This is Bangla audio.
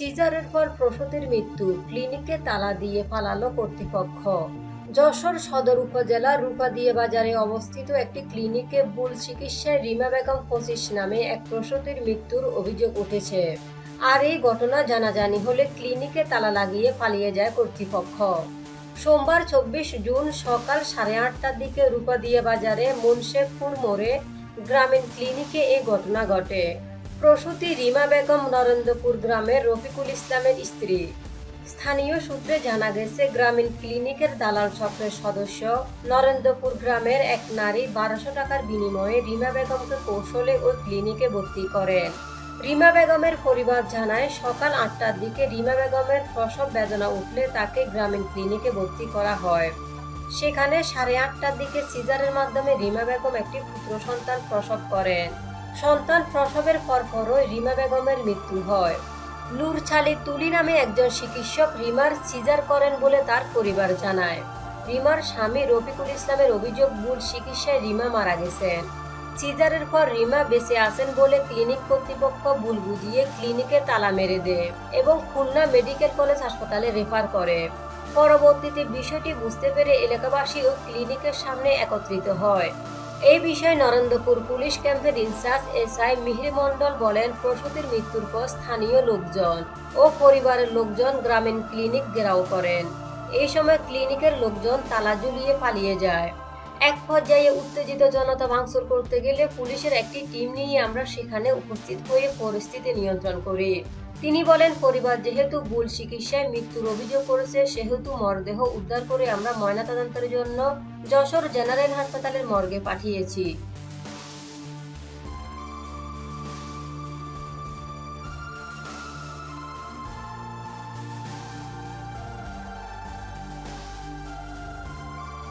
সিজারের পর প্রসূতির মৃত্যু। ক্লিনিকে তালা দিয়ে পালালো কর্তৃপক্ষ। যশোর সদর উপজেলার রূপাদিয়া বাজারে অবস্থিত একটি ক্লিনিকে ভুল চিকিৎসায় রিমা বেগম পঁচিশ নামে এক প্রসূতির মৃত্যুর অভিযোগ উঠেছে। আর এই ঘটনা জানাজানি হলে ক্লিনিকে তালা লাগিয়ে পালিয়ে যায় কর্তৃপক্ষ। সোমবার চব্বিশ জুন সকাল সাড়ে আটটার দিকে রূপাদিয়া বাজারে মুন্সেফপুর মোড়ে গ্রামীণ ক্লিনিকে এই ঘটনা ঘটে। প্রসূতি রিমা বেগম নরেন্দ্রপুর গ্রামের রফিকুল ইসলামের স্ত্রী। স্থানীয় সূত্রে জানা গেছে, গ্রামীণ ক্লিনিকের দালাল চক্রের সদস্য নরেন্দ্রপুর গ্রামের এক নারী বারোশো টাকার বিনিময়ে রিমা বেগমকে কৌশলে ওই ক্লিনিকে ভর্তি করেন। রিমা বেগমের পরিবার জানায়, সকাল আটটার দিকে রিমা বেগমের প্রসব বেদনা উঠলে তাকে গ্রামীণ ক্লিনিকে ভর্তি করা হয়। সেখানে সাড়ে আটটার দিকে সিজারের মাধ্যমে রিমা বেগম একটি পুত্র সন্তান প্রসব করেন। সন্তান প্রসবের পরপরই রিমা বেগমের মৃত্যু হয়। নূর ছালি তুলি নামে একজন চিকিৎসক রিমার সিজার করেন বলে তার পরিবার জানায়। রিমার স্বামী রফিকুল ইসলামের অভিযোগ ভুল চিকিৎসায় রিমা মারা গেছেন। সিজারের পর রিমা বেঁচে আছেন বলে ক্লিনিক কর্তৃপক্ষ ভুল বুঝিয়ে ক্লিনিকে তালা মেরে দেয় এবং খুলনা মেডিকেল কলেজ হাসপাতালে রেফার করে। পরবর্তীতে বিষয়টি বুঝতে পেরে এলাকাবাসী ও ক্লিনিকের সামনে একত্রিত হয়। এই বিষয়ে নরেন্দ্রপুর পুলিশ ক্যাম্পের ইনচার্জ এসআই মিহির মণ্ডল বলেন, প্রসূতির মৃত্যুর পর স্থানীয় লোকজন ও পরিবারের লোকজন গ্রামীণ ক্লিনিক ঘেরাও করেন। এই সময় ক্লিনিকের লোকজন তালা ঝুলিয়ে পালিয়ে যায়। এক পর্যায়ে উত্তেজিত জনতা ভাঙচুর করতে গেলে পুলিশের একটি টিম নিয়ে আমরা সেখানে উপস্থিত হয়ে পরিস্থিতি নিয়ন্ত্রণ করি। তিনি বলেন, পরিবার যেহেতু ভুল চিকিৎসায় মৃত্যুর অভিযোগ করেছে, সেহেতু মরদেহ উদ্ধার করে আমরা ময়নাতদন্তের জন্য যশোর জেনারেল হাসপাতালের মর্গে পাঠিয়েছি।